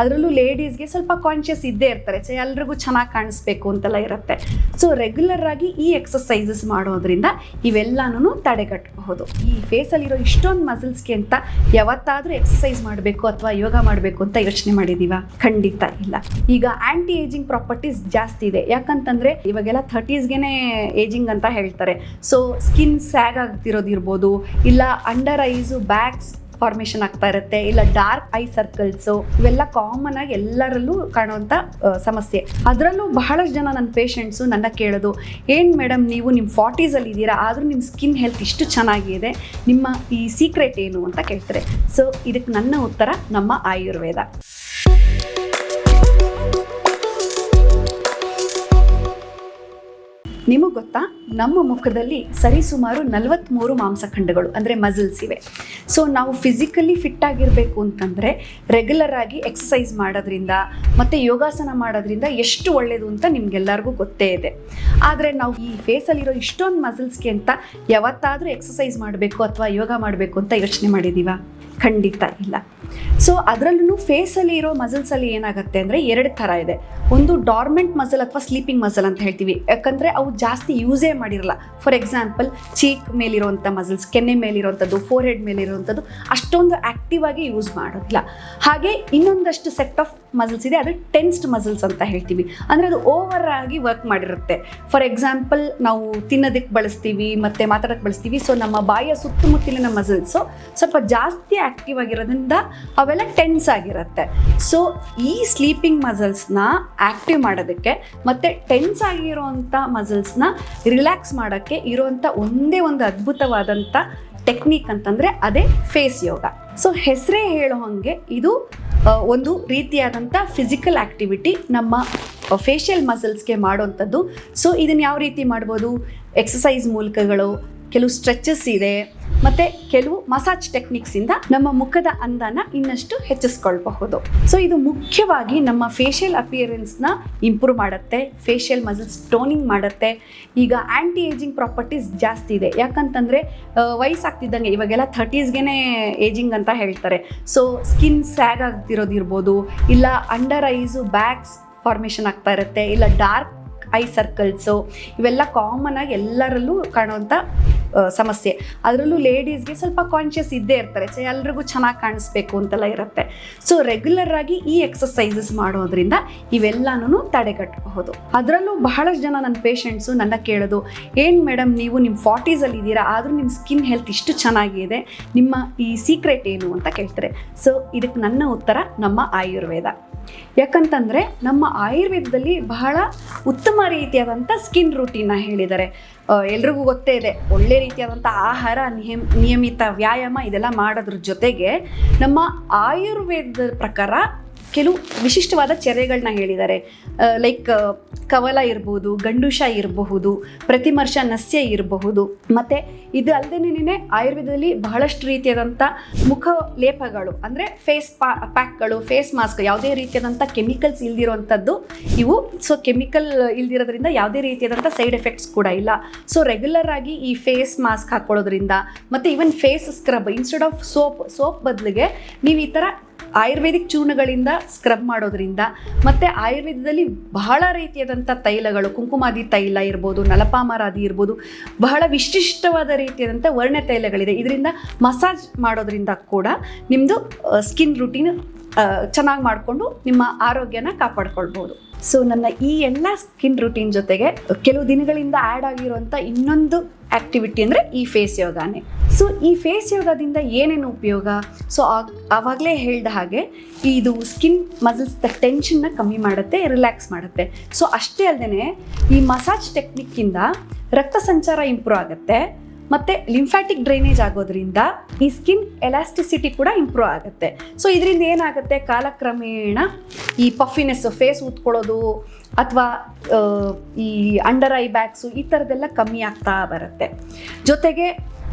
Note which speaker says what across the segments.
Speaker 1: ಅದರಲ್ಲೂ ಲೇಡೀಸ್ಗೆ ಸ್ವಲ್ಪ ಕಾನ್ಷಿಯಸ್ ಇದ್ದೇ ಇರ್ತಾರೆ. ಸೊ ಎಲ್ರಿಗೂ ಚೆನ್ನಾಗಿ ಕಾಣಿಸ್ಬೇಕು ಅಂತೆಲ್ಲ ಇರುತ್ತೆ. ಸೊ ರೆಗ್ಯುಲರ್ ಆಗಿ ಈ ಎಕ್ಸಸೈಸಸ್ ಮಾಡೋದ್ರಿಂದ ಇವೆಲ್ಲನೂ ತಡೆಗಟ್ಟಬಹುದು ಈ ಫೇಸಲ್ಲಿರೋ ಇಷ್ಟೊಂದು ಮಸಲ್ಸ್ಗೆ ಅಂತ ಯಾವತ್ತಾದರೂ ಎಕ್ಸಸೈಸ್ ಮಾಡಬೇಕು ಅಥವಾ ಯೋಗ ಮಾಡಬೇಕು ಅಂತ ಯೋಚನೆ ಮಾಡಿದೀವ? ಖಂಡಿತ ಇಲ್ಲ. ಈಗ ಆಂಟಿ ಏಜಿಂಗ್ ಪ್ರಾಪರ್ಟೀಸ್ ಜಾಸ್ತಿ ಇದೆ. ಯಾಕಂತಂದ್ರೆ ಇವಾಗೆಲ್ಲ ಥರ್ಟೀಸ್ಗೆನೆ ಏಜಿಂಗ್ ಅಂತ ಹೇಳ್ತಾರೆ. ಸೊ ಸ್ಕಿನ್ ಸ್ಯಾಗ್ ಆಗ್ತಿರೋದಿರ್ಬೋದು, ಇಲ್ಲ ಅಂಡರ್ ಐಸು ಬ್ಯಾಕ್ಸ್ ಫಾರ್ಮೇಷನ್ ಆಗ್ತಾ ಇರುತ್ತೆ, ಇಲ್ಲ ಡಾರ್ಕ್ ಐ ಸರ್ಕಲ್ಸು ಇವೆಲ್ಲ ಕಾಮನ್ ಆಗಿ ಎಲ್ಲರಲ್ಲೂ ಕಾಣುವಂಥ ಸಮಸ್ಯೆ. ಅದರಲ್ಲೂ ಬಹಳಷ್ಟು ಜನ ನನ್ನ ಪೇಷಂಟ್ಸು ನನ್ನ ಕೇಳೋದು, ಏನು ಮೇಡಮ್ ನೀವು ನಿಮ್ಮ ಫಾರ್ಟೀಸಲ್ಲಿ ಇದ್ದೀರಾ? ಆದರೂ ನಿಮ್ಮ ಸ್ಕಿನ್ ಹೆಲ್ತ್ ಇಷ್ಟು ಚೆನ್ನಾಗಿದೆ. ನಿಮ್ಮ ಈ ಸೀಕ್ರೆಟ್ ಏನು? ಅಂತ ಕೇಳ್ತಾರೆ. ಸೊ ಇದಕ್ಕೆ ನನ್ನ ಉತ್ತರ ನಮ್ಮ ಆಯುರ್ವೇದ. ನಿಮಗೆ ಗೊತ್ತಾ? ನಮ್ಮ ಮುಖದಲ್ಲಿ ಸರಿಸುಮಾರು ನಲವತ್ತ್ಮೂರು ಮಾಂಸಖಂಡಗಳು, ಅಂದರೆ ಮಸಲ್ಸ್ ಇವೆ. ಸೊ ನಾವು ಫಿಸಿಕಲಿ ಫಿಟ್ ಆಗಿರಬೇಕು ಅಂತಂದರೆ ರೆಗ್ಯುಲರ್ ಆಗಿ ಎಕ್ಸಸೈಸ್ ಮಾಡೋದ್ರಿಂದ ಮತ್ತು ಯೋಗಾಸನ ಮಾಡೋದ್ರಿಂದ ಎಷ್ಟು ಒಳ್ಳೆಯದು ಅಂತ ನಿಮಗೆಲ್ಲರಿಗೂ ಗೊತ್ತೇ ಇದೆ. ಆದರೆ ನಾವು ಈ ಫೇಸಲ್ಲಿರೋ ಇಷ್ಟೊಂದು ಮಸಲ್ಸ್ಗೆ ಅಂತ ಯಾವತ್ತಾದರೂ ಎಕ್ಸಸೈಸ್ ಮಾಡಬೇಕು ಅಥವಾ ಯೋಗ ಮಾಡಬೇಕು ಅಂತ ಯೋಚನೆ ಮಾಡಿದ್ದೀವ ಖಂಡಿತ ಇಲ್ಲ. ಸೊ ಅದರಲ್ಲೂ ಫೇಸಲ್ಲಿ ಇರೋ ಮಸಲ್ಸಲ್ಲಿ ಏನಾಗುತ್ತೆ ಅಂದರೆ ಎರಡು ಥರ ಇದೆ. ಒಂದು ಡಾರ್ಮೆಂಟ್ ಮಸಲ್ ಅಥವಾ ಸ್ಲೀಪಿಂಗ್ ಮಸಲ್ ಅಂತ ಹೇಳ್ತೀವಿ. ಯಾಕಂದರೆ ಅವು ಜಾಸ್ತಿ ಯೂಸೇ ಮಾಡಿರಲ್ಲ. ಫಾರ್ ಎಕ್ಸಾಂಪಲ್ ಚೀಕ್ ಮೇಲಿರುವಂಥ ಮಸಲ್ಸ್ ಕೆನ್ನೆ ಮೇಲಿರುವಂಥದ್ದು ಫೋರ್ ಹೆಡ್ ಮೇಲಿರುವಂಥದ್ದು ಅಷ್ಟೊಂದು ಆ್ಯಕ್ಟಿವ್ ಆಗಿ ಯೂಸ್ ಮಾಡೋದಿಲ್ಲ. ಹಾಗೆ ಇನ್ನೊಂದಷ್ಟು ಸೆಟ್ ಆಫ್ ಮಸಲ್ಸ್ ಇದೆ. ಅದು ಟೆನ್ಸ್ಡ್ ಮಸಲ್ಸ್ ಅಂತ ಹೇಳ್ತೀವಿ. ಅಂದರೆ ಅದು ಓವರ್ ಆಗಿ ವರ್ಕ್ ಮಾಡಿರುತ್ತೆ. ಫಾರ್ ಎಕ್ಸಾಂಪಲ್ ನಾವು ತಿನ್ನೋದಕ್ಕೆ ಬಳಸ್ತೀವಿ, ಮತ್ತು ಮಾತಾಡೋಕ್ಕೆ ಬಳಸ್ತೀವಿ. ಸೊ ನಮ್ಮ ಬಾಯಿಯ ಸುತ್ತಮುತ್ತಲಿನ ಮಸಲ್ಸು ಸ್ವಲ್ಪ ಜಾಸ್ತಿ ಆ್ಯಕ್ಟಿವ್ ಆಗಿರೋದ್ರಿಂದ ಅವೆಲ್ಲ ಟೆನ್ಸ್ ಆಗಿರುತ್ತೆ. ಸೊ ಈ ಸ್ಲೀಪಿಂಗ್ ಮಸಲ್ಸ್ನ ಆ್ಯಕ್ಟಿವ್ ಮಾಡೋದಕ್ಕೆ ಮತ್ತು ಟೆನ್ಸ್ ಆಗಿರೋವಂಥ ಮಸಲ್ಸ್ನ ರಿಲ್ಯಾಕ್ಸ್ ಮಾಡೋಕ್ಕೆ ಇರೋವಂಥ ಒಂದೇ ಒಂದು ಅದ್ಭುತವಾದಂಥ ಟೆಕ್ನಿಕ್ ಅಂತಂದರೆ ಅದೇ ಫೇಸ್ ಯೋಗ. ಸೊ ಹೆಸರೇ ಹೇಳೋ ಹಾಗೆ ಇದು ಒಂದು ರೀತಿಯಾದಂಥ ಫಿಸಿಕಲ್ ಆ್ಯಕ್ಟಿವಿಟಿ ನಮ್ಮ ಫೇಶಿಯಲ್ ಮಸಲ್ಸ್ಗೆ ಮಾಡೋವಂಥದ್ದು ಸೊ ಇದನ್ನು ಯಾವ ರೀತಿ ಮಾಡ್ಬೋದು? ಎಕ್ಸಸೈಸ್ ಮೂಲಕಗಳು, ಕೆಲವು ಸ್ಟ್ರೆಚಸ್ ಇದೆ. ಮತ್ತು ಕೆಲವು ಮಸಾಜ್ ಟೆಕ್ನಿಕ್ಸ್ ಇಂದ ನಮ್ಮ ಮುಖದ ಅಂದನ ಇನ್ನಷ್ಟು ಹೆಚ್ಚಿಸ್ಕೊಳ್ಬಹುದು. ಸೊ ಇದು ಮುಖ್ಯವಾಗಿ ನಮ್ಮ ಫೇಶಿಯಲ್ನ ಇಂಪ್ರೂವ್ ಮಾಡುತ್ತೆ ಫೇಶಿಯಲ್ ಮಸಲ್ಸ್ ಟೋನಿಂಗ್ ಮಾಡುತ್ತೆ. ಈಗ ಆಂಟಿ ಏಜಿಂಗ್ ಪ್ರಾಪರ್ಟೀಸ್ ಜಾಸ್ತಿ ಇದೆ. ಯಾಕಂತಂದ್ರೆ ವಯಸ್ಸಾಗ್ತಿದ್ದಂಗೆ, ಇವಾಗೆಲ್ಲ ಥರ್ಟೀಸ್ಗೆನೆ ಏಜಿಂಗ್ ಅಂತ ಹೇಳ್ತಾರೆ. ಸೊ ಸ್ಕಿನ್ ಸ್ಯಾಗ್ ಆಗ್ತಿರೋದಿರ್ಬೋದು, ಇಲ್ಲ ಅಂಡರ್ ಐಸು ಬ್ಯಾಕ್ಸ್ ಫಾರ್ಮೇಷನ್ ಆಗ್ತಾ ಇರುತ್ತೆ, ಇಲ್ಲ ಡಾರ್ಕ್ ಐ ಸರ್ಕಲ್ಸು ಇವೆಲ್ಲ ಕಾಮನ್ ಆಗಿ ಎಲ್ಲರಲ್ಲೂ ಕಾಣುವಂಥ ಸಮಸ್ಯೆ. ಅದರಲ್ಲೂ ಲೇಡೀಸ್ಗೆ ಸ್ವಲ್ಪ ಕಾನ್ಷಿಯಸ್ ಇದ್ದೇ ಇರ್ತಾರೆ. ಸೊ ಎಲ್ರಿಗೂ ಚೆನ್ನಾಗಿ ಕಾಣಿಸ್ಬೇಕು ಅಂತೆಲ್ಲ ಇರುತ್ತೆ. ಸೊ ರೆಗ್ಯುಲರ್ ಆಗಿ ಈ ಎಕ್ಸಸೈಸಸ್ ಮಾಡೋದ್ರಿಂದ ಇವೆಲ್ಲನೂ ತಡೆಗಟ್ಟಬಹುದು ಅದರಲ್ಲೂ ಬಹಳಷ್ಟು ಜನ ನನ್ನ ಪೇಷಂಟ್ಸು ನನ್ನ ಕೇಳೋದು, ಏನು ಮೇಡಮ್ ನೀವು ನಿಮ್ಮ ಫಾರ್ಟೀಸಲ್ಲಿ ಇದ್ದೀರಾ? ಆದರೂ ನಿಮ್ಮ ಸ್ಕಿನ್ ಹೆಲ್ತ್ ಇಷ್ಟು ಚೆನ್ನಾಗಿದೆ. ನಿಮ್ಮ ಈ ಸೀಕ್ರೆಟ್ ಏನು? ಅಂತ ಕೇಳ್ತಾರೆ. ಸೊ ಇದಕ್ಕೆ ನನ್ನ ಉತ್ತರ ನಮ್ಮ ಆಯುರ್ವೇದ. ಯಾಕಂತಂದರೆ ನಮ್ಮ ಆಯುರ್ವೇದದಲ್ಲಿ ಬಹಳ ಉತ್ತಮ ರೀತಿಯಾದಂಥ ಸ್ಕಿನ್ ರೂಟೀನ್ನ ಹೇಳಿದ್ದಾರೆ. ಎಲ್ರಿಗೂ ಗೊತ್ತೇ ಇದೆ, ಒಳ್ಳೆ ರೀತಿಯಾದಂಥ ಆಹಾರ, ನಿಯಮ, ನಿಯಮಿತ ವ್ಯಾಯಾಮ ಇದೆಲ್ಲ ಮಾಡೋದ್ರ ಜೊತೆಗೆ ನಮ್ಮ ಆಯುರ್ವೇದದ ಪ್ರಕಾರ ಕೆಲವು ವಿಶಿಷ್ಟವಾದ ಚರ್ಯಗಳನ್ನ ಹೇಳಿದ್ದಾರೆ. ಲೈಕ್ ಕವಲ ಇರಬಹುದು ಗಂಡುಷ ಇರಬಹುದು, ಪ್ರತಿಮರ್ಷ ನಸ್ಯ ಇರಬಹುದು. ಮತ್ತು ಇದು ಅಲ್ಲದೇನೆ ಆಯುರ್ವೇದದಲ್ಲಿ ಬಹಳಷ್ಟು ರೀತಿಯಾದಂಥ ಮುಖ ಲೇಪಗಳು, ಅಂದರೆ ಫೇಸ್ ಪಾ, ಪ್ಯಾಕ್ಗಳು, ಫೇಸ್ ಮಾಸ್ಕ್ ಯಾವುದೇ ರೀತಿಯಾದಂಥ ಕೆಮಿಕಲ್ಸ್ ಇಲ್ದಿರೋವಂಥದ್ದು ಇವು. ಸೊ, ಕೆಮಿಕಲ್ ಇಲ್ದಿರೋದ್ರಿಂದ ಯಾವುದೇ ರೀತಿಯಾದಂಥ ಸೈಡ್ ಎಫೆಕ್ಟ್ಸ್ ಕೂಡ ಇಲ್ಲ. ಸೊ, ರೆಗ್ಯುಲರ್ ಆಗಿ ಈ ಫೇಸ್ ಮಾಸ್ಕ್ ಹಾಕ್ಕೊಳ್ಳೋದ್ರಿಂದ ಮತ್ತು even face scrub, instead of soap soap ಬದಲಿಗೆ ನೀವು ಈ ಥರ ಆಯುರ್ವೇದಿಕ್ ಚೂರ್ಣಗಳಿಂದ ಸ್ಕ್ರಬ್ ಮಾಡೋದ್ರಿಂದ ಮತ್ತು ಆಯುರ್ವೇದದಲ್ಲಿ ಬಹಳ ರೀತಿಯಾದಂಥ ತೈಲಗಳು, ಕುಂಕುಮಾದಿ ತೈಲ ಇರ್ಬೋದು, ನಲಪಾಮರಾದಿ ಇರ್ಬೋದು, ಬಹಳ ವಿಶಿಷ್ಟವಾದ ರೀತಿಯಾದಂಥ ವರ್ಣ ತೈಲಗಳಿದೆ ಇದರಿಂದ ಮಸಾಜ್ ಮಾಡೋದ್ರಿಂದ ಕೂಡ ನಿಮ್ಮದು ಸ್ಕಿನ್ ರೂಟೀನ್ ಚೆನ್ನಾಗಿ ಮಾಡಿಕೊಂಡು ನಿಮ್ಮ ಆರೋಗ್ಯನ ಕಾಪಾಡ್ಕೊಳ್ಬೋದು. ಸೊ ನನ್ನ ಈ ಎಲ್ಲ ಸ್ಕಿನ್ ರುಟೀನ್ ಜೊತೆಗೆ ಕೆಲವು ದಿನಗಳಿಂದ ಆ್ಯಡ್ ಆಗಿರುವಂಥ ಇನ್ನೊಂದು ಆ್ಯಕ್ಟಿವಿಟಿ ಅಂದರೆ ಈ ಫೇಸ್ ಯೋಗಾನೇ. ಸೊ ಈ ಫೇಸ್ ಯೋಗದಿಂದ ಏನೇನು ಉಪಯೋಗ? ಸೊ ಆವಾಗಲೇ ಹೇಳಿದ ಹಾಗೆ ಇದು ಸ್ಕಿನ್ ಮಸಲ್ಸ್ ಟೆನ್ಷನ್ನ ಕಮ್ಮಿ ಮಾಡುತ್ತೆ ರಿಲ್ಯಾಕ್ಸ್ ಮಾಡುತ್ತೆ. ಸೊ ಅಷ್ಟೇ ಅಲ್ಲದೆ ಈ ಮಸಾಜ್ ಟೆಕ್ನಿಕ್ಕಿಂದ ರಕ್ತ ಸಂಚಾರ ಇಂಪ್ರೂವ್ ಆಗುತ್ತೆ. ಮತ್ತು ಲಿಂಫ್ಯಾಟಿಕ್ ಡ್ರೈನೇಜ್ ಆಗೋದ್ರಿಂದ ಈ ಸ್ಕಿನ್ ಎಲಾಸ್ಟಿಸಿಟಿ ಕೂಡ ಇಂಪ್ರೂವ್ ಆಗುತ್ತೆ. ಸೊ ಇದರಿಂದ ಏನಾಗುತ್ತೆ? ಕಾಲಕ್ರಮೇಣ ಈ ಪಫಿನೆಸ್ ಫೇಸ್ ಉತ್ಕೊಳ್ಳೋದು ಅಥವಾ ಈ ಅಂಡರ್ ಐ ಬ್ಯಾಗ್ಸು ಈ ಥರದ್ದೆಲ್ಲ ಕಮ್ಮಿ ಆಗ್ತಾ ಬರುತ್ತೆ. ಜೊತೆಗೆ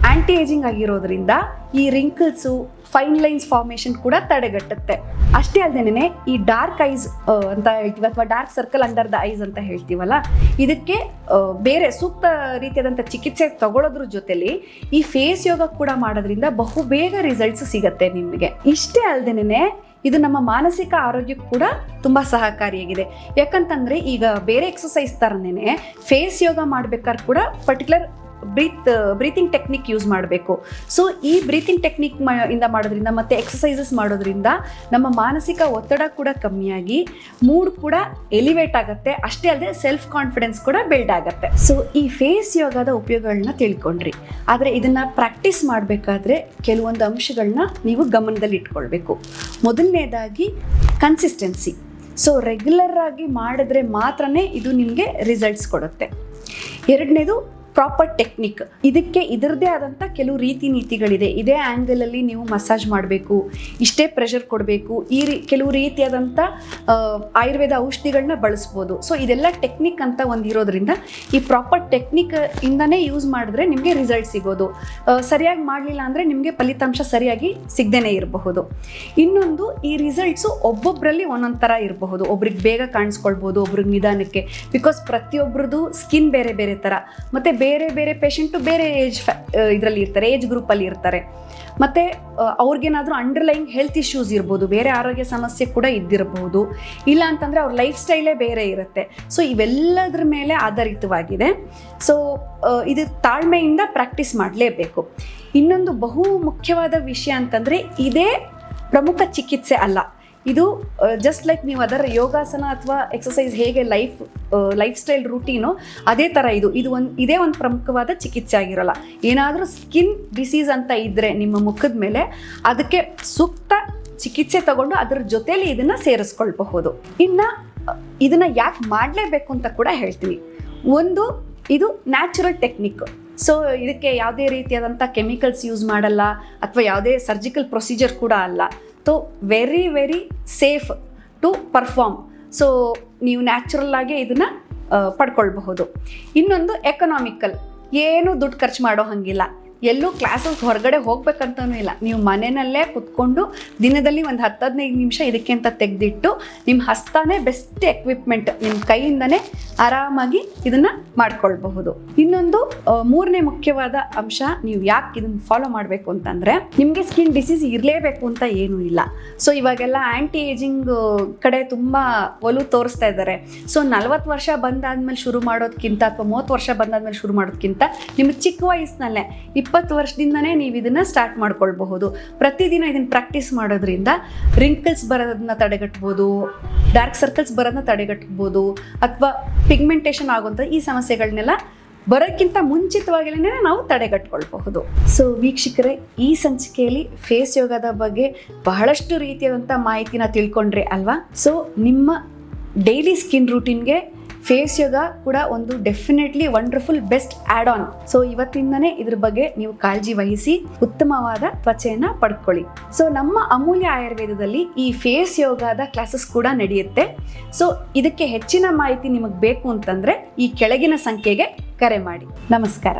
Speaker 1: ಆ್ಯಂಟಿ ಏಜಿಂಗ್ ಆಗಿರೋದ್ರಿಂದ ಈ ರಿಂಕಲ್ಸು ಫೈನ್ ಲೈನ್ಸ್ ಫಾರ್ಮೇಷನ್ ಕೂಡ ತಡೆಗಟ್ಟುತ್ತೆ. ಅಷ್ಟೇ ಅಲ್ಲದೇನೆ ಈ ಡಾರ್ಕ್ ಐಸ್ ಅಂತ ಹೇಳ್ತೀವಿ ಅಥವಾ dark circle under the eyes ಅಂತ ಹೇಳ್ತೀವಲ್ಲ, ಇದಕ್ಕೆ ಬೇರೆ ಸೂಕ್ತ ರೀತಿಯಾದಂಥ ಚಿಕಿತ್ಸೆ ತಗೊಳ್ಳೋದ್ರ ಜೊತೆಲಿ ಈ ಫೇಸ್ ಯೋಗ ಕೂಡ ಮಾಡೋದ್ರಿಂದ ಬಹು ಬೇಗ ರಿಸಲ್ಟ್ಸ್ ಸಿಗತ್ತೆ ನಿಮಗೆ. ಇಷ್ಟೇ ಅಲ್ಲದೇನೆ ಇದು ನಮ್ಮ ಮಾನಸಿಕ ಆರೋಗ್ಯಕ್ಕೂ ಕೂಡ ತುಂಬ ಸಹಕಾರಿಯಾಗಿದೆ. ಯಾಕಂತಂದರೆ ಈಗ ಬೇರೆ ಎಕ್ಸಸೈಸ್ ಥರನೇ ಫೇಸ್ ಯೋಗ ಮಾಡ್ಬೇಕಾದ್ರೆ ಕೂಡ particular breath breathing technique use ಮಾಡಬೇಕು. ಸೊ ಈ ಬ್ರೀತಿಂಗ್ ಟೆಕ್ನಿಕ್ ಇಂದ ಮಾಡೋದ್ರಿಂದ ಮತ್ತು ಎಕ್ಸಸೈಸಸ್ ಮಾಡೋದ್ರಿಂದ ನಮ್ಮ ಮಾನಸಿಕ ಒತ್ತಡ ಕೂಡ ಕಮ್ಮಿಯಾಗಿ ಮೂಡ್ ಕೂಡ ಎಲಿವೇಟ್ ಆಗುತ್ತೆ. ಅಷ್ಟೇ ಅಲ್ಲದೆ ಸೆಲ್ಫ್ ಕಾನ್ಫಿಡೆನ್ಸ್ ಕೂಡ ಬಿಲ್ಡ್ ಆಗುತ್ತೆ. ಸೊ ಈ ಫೇಸ್ ಯೋಗದ ಉಪಯೋಗಗಳನ್ನ ತಿಳ್ಕೊಂಡ್ರಿ. ಆದರೆ ಇದನ್ನು ಪ್ರಾಕ್ಟೀಸ್ ಮಾಡಬೇಕಾದ್ರೆ ಕೆಲವೊಂದು ಅಂಶಗಳನ್ನ ನೀವು ಗಮನದಲ್ಲಿ ಇಟ್ಕೊಳ್ಬೇಕು. ಮೊದಲನೇದಾಗಿ ಕನ್ಸಿಸ್ಟೆನ್ಸಿ ಸೊ ರೆಗ್ಯುಲರ್ ಆಗಿ ಮಾಡಿದ್ರೆ ಮಾತ್ರನೇ ಇದು ನಿಮಗೆ ರಿಸಲ್ಟ್ಸ್ ಕೊಡುತ್ತೆ. ಎರಡನೇದು ಪ್ರಾಪರ್ ಟೆಕ್ನಿಕ್ ಇದಕ್ಕೆ ಇದರದೇ ಆದಂಥ ಕೆಲವು ರೀತಿ ನೀತಿಗಳಿದೆ. ಇದೇ ಆ್ಯಂಗಲಲ್ಲಿ ನೀವು ಮಸಾಜ್ ಮಾಡಬೇಕು, ಇಷ್ಟೇ ಪ್ರೆಷರ್ ಕೊಡಬೇಕು, ಈ ರೀ, ಕೆಲವು ರೀತಿಯಾದಂಥ ಆಯುರ್ವೇದ ಔಷಧಿಗಳನ್ನ ಬಳಸ್ಬೋದು. ಸೊ ಇದೆಲ್ಲ ಟೆಕ್ನಿಕ್ ಅಂತ ಒಂದು ಇರೋದ್ರಿಂದ ಈ ಪ್ರಾಪರ್ ಟೆಕ್ನಿಕ್ ಇಂದನೇ ಯೂಸ್ ಮಾಡಿದ್ರೆ ನಿಮಗೆ ರಿಸಲ್ಟ್ ಸಿಗೋದು. ಸರಿಯಾಗಿ ಮಾಡಲಿಲ್ಲ ಅಂದರೆ ನಿಮಗೆ ಫಲಿತಾಂಶ ಸರಿಯಾಗಿ ಸಿಗದೇ ಇರಬಹುದು. ಇನ್ನೊಂದು, ಈ ರಿಸಲ್ಟ್ಸು ಒಬ್ಬೊಬ್ಬರಲ್ಲಿ ಒಂದೊಂದು ಥರ ಇರಬಹುದು. ಒಬ್ರಿಗೆ ಬೇಗ ಕಾಣಿಸ್ಕೊಳ್ಬೋದು, ಒಬ್ರಿಗೆ ನಿಧಾನಕ್ಕೆ. ಬಿಕಾಸ್ ಪ್ರತಿಯೊಬ್ಬರದು ಸ್ಕಿನ್ ಬೇರೆ ಬೇರೆ ಥರ ಮತ್ತು ಬೇರೆ ಬೇರೆ ಬೇರೆ ಪೇಷಂಟು ಬೇರೆ ಏಜ್ ಇದರಲ್ಲಿ ಇರ್ತಾರೆ ಏಜ್ ಗ್ರೂಪಲ್ಲಿ ಇರ್ತಾರೆ. ಮತ್ತು ಅವ್ರಿಗೇನಾದರೂ ಅಂಡರ್ಲೈನ್ ಹೆಲ್ತ್ ಇಶ್ಯೂಸ್ ಇರ್ಬೋದು, ಬೇರೆ ಆರೋಗ್ಯ ಸಮಸ್ಯೆ ಕೂಡ ಇದ್ದಿರಬಹುದು ಇಲ್ಲ ಅಂತಂದರೆ ಅವ್ರ ಲೈಫ್ ಸ್ಟೈಲೇ ಬೇರೆ ಇರುತ್ತೆ. ಸೊ ಇವೆಲ್ಲದ್ರ ಮೇಲೆ ಆಧಾರಿತವಾಗಿದೆ. ಸೊ ಇದು ತಾಳ್ಮೆಯಿಂದ ಪ್ರಾಕ್ಟೀಸ್ ಮಾಡಲೇಬೇಕು. ಇನ್ನೊಂದು ಬಹು ಮುಖ್ಯವಾದ ವಿಷಯ ಅಂತಂದರೆ, ಇದೇ ಪ್ರಮುಖ ಚಿಕಿತ್ಸೆ ಅಲ್ಲ. ಇದು ಜಸ್ಟ್ ಲೈಕ್ ನೀವು ಅದರ ಯೋಗಾಸನ ಅಥವಾ ಎಕ್ಸಸೈಸ್ ಹೇಗೆ ಲೈಫ್ ಲೈಫ್ ಸ್ಟೈಲ್ ರೂಟೀನು ಅದೇ ಥರ ಇದು. ಇದು ಒಂದು, ಇದೇ ಒಂದು ಪ್ರಮುಖವಾದ ಚಿಕಿತ್ಸೆ ಆಗಿರೋಲ್ಲ. ಏನಾದರೂ ಸ್ಕಿನ್ ಡಿಸೀಸ್ ಅಂತ ಇದ್ದರೆ ನಿಮ್ಮ ಮುಖದ ಮೇಲೆ ಅದಕ್ಕೆ ಸೂಕ್ತ ಚಿಕಿತ್ಸೆ ತಗೊಂಡು ಅದರ ಜೊತೆಯಲ್ಲಿ ಇದನ್ನು ಸೇರಿಸ್ಕೊಳ್ಬಹುದು. ಇನ್ನು ಇದನ್ನು ಯಾಕೆ ಮಾಡಲೇಬೇಕು ಅಂತ ಕೂಡ ಹೇಳ್ತೀನಿ. ಒಂದು, ಇದು ನ್ಯಾಚುರಲ್ ಟೆಕ್ನಿಕ್ ಸೊ ಇದಕ್ಕೆ ಯಾವುದೇ ರೀತಿಯಾದಂಥ ಕೆಮಿಕಲ್ಸ್ ಯೂಸ್ ಮಾಡಲ್ಲ, ಅಥವಾ ಯಾವುದೇ ಸರ್ಜಿಕಲ್ ಪ್ರೊಸೀಜರ್ ಕೂಡ ಅಲ್ಲ. So very very safe to perform so ನೀವು ನ್ಯಾಚುರಲ್ ಆಗಿ ಇದನ್ನು ಪಡ್ಕೊಳ್ಬಹುದು. ಇನ್ನೊಂದು ಎಕನಾಮಿಕಲ್ ಏನು ದುಡ್ಡು ಖರ್ಚು ಮಾಡೋ ಹಾಗಿಲ್ಲ. ಎಲ್ಲೂ ಕ್ಲಾಸಸ್ ಹೊರಗಡೆ ಹೋಗ್ಬೇಕಂತನೂ ಇಲ್ಲ. ನೀವು ಮನೆಯಲ್ಲೇ ಕುತ್ಕೊಂಡು ದಿನದಲ್ಲಿ ಒಂದು ಹತ್ತು ಹದಿನೈದು ನಿಮಿಷ ಇದಕ್ಕೆ ಅಂತ ತೆಗೆದಿಟ್ಟು ನಿಮ್ಮ ಹಸ್ತಾನೇ ಬೆಸ್ಟ್ ಎಕ್ವಿಪ್ಮೆಂಟ್ ನಿಮ್ಮ ಕೈಯಿಂದನೇ ಆರಾಮಾಗಿ ಇದನ್ನು ಮಾಡ್ಕೊಳ್ಬಹುದು. ಇನ್ನೊಂದು ಮೂರನೇ ಮುಖ್ಯವಾದ ಅಂಶ ನೀವು ಯಾಕೆ ಇದನ್ನು ಫಾಲೋ ಮಾಡಬೇಕು ಅಂತಂದರೆ ನಿಮಗೆ ಸ್ಕಿನ್ ಡಿಸೀಸ್ ಇರಲೇಬೇಕು ಅಂತ ಏನೂ ಇಲ್ಲ. ಸೊ ಇವಾಗೆಲ್ಲ ಆ್ಯಂಟಿ ಏಜಿಂಗ್ ಕಡೆ ತುಂಬ ಒಲು ತೋರಿಸ್ತಾ ಇದ್ದಾರೆ. ಸೊ ನಲ್ವತ್ತು ವರ್ಷ ಬಂದಾದ್ಮೇಲೆ ಶುರು ಮಾಡೋದಕ್ಕಿಂತ ಅಥವಾ ಮೂವತ್ತು ವರ್ಷ ಬಂದಾದ್ಮೇಲೆ ಶುರು ಮಾಡೋದಕ್ಕಿಂತ ನಿಮ್ಮ ಚಿಕ್ಕ ವಯಸ್ಸಿನಲ್ಲೇ ಇಪ್ಪತ್ತು ವರ್ಷದಿಂದನೇ ನೀವು ಇದನ್ನು ಸ್ಟಾರ್ಟ್ ಮಾಡ್ಕೊಳ್ಬಹುದು. ಪ್ರತಿದಿನ ಇದನ್ನು ಪ್ರಾಕ್ಟೀಸ್ ಮಾಡೋದ್ರಿಂದ ರಿಂಕಲ್ಸ್ ಬರೋದನ್ನ ತಡೆಗಟ್ಬೋದು ಡಾರ್ಕ್ ಸರ್ಕಲ್ಸ್ ಬರೋದನ್ನ ತಡೆಗಟ್ಬೋದು, ಅಥವಾ ಪಿಗ್ಮೆಂಟೇಷನ್ ಆಗುವಂಥ ಈ ಸಮಸ್ಯೆಗಳನ್ನೆಲ್ಲ ಬರೋಕ್ಕಿಂತ ಮುಂಚಿತವಾಗಿಲೇ ನಾವು ತಡೆಗಟ್ಕೊಳ್ಬಹುದು. ಸೊ ವೀಕ್ಷಕರೇ, ಈ ಸಂಚಿಕೆಯಲ್ಲಿ ಫೇಸ್ ಯೋಗದ ಬಗ್ಗೆ ಬಹಳಷ್ಟು ರೀತಿಯಾದಂಥ ಮಾಹಿತಿನ ತಿಳ್ಕೊಂಡ್ರಿ ಅಲ್ವಾ? ಸೊ ನಿಮ್ಮ ಡೈಲಿ ಸ್ಕಿನ್ ರೂಟೀನ್ಗೆ ಫೇಸ್ ಯೋಗ ಕೂಡ ಒಂದು definitely wonderful best add on so ಇವತ್ತಿಂದನೇ ಇದ್ರ ಬಗ್ಗೆ ನೀವು ಕಾಳಜಿ ವಹಿಸಿ ಉತ್ತಮವಾದ ತ್ವಚೆಯನ್ನು ಪಡ್ಕೊಳ್ಳಿ. ಸೊ ನಮ್ಮ ಅಮೂಲ್ಯ ಆಯುರ್ವೇದದಲ್ಲಿ ಈ ಫೇಸ್ ಯೋಗದ ಕ್ಲಾಸಸ್ ಕೂಡ ನಡೆಯುತ್ತೆ. ಸೊ ಇದಕ್ಕೆ ಹೆಚ್ಚಿನ ಮಾಹಿತಿ ನಿಮಗೆ ಬೇಕು ಅಂತಂದ್ರೆ ಈ ಕೆಳಗಿನ ಸಂಖ್ಯೆಗೆ ಕರೆ ಮಾಡಿ. ನಮಸ್ಕಾರ.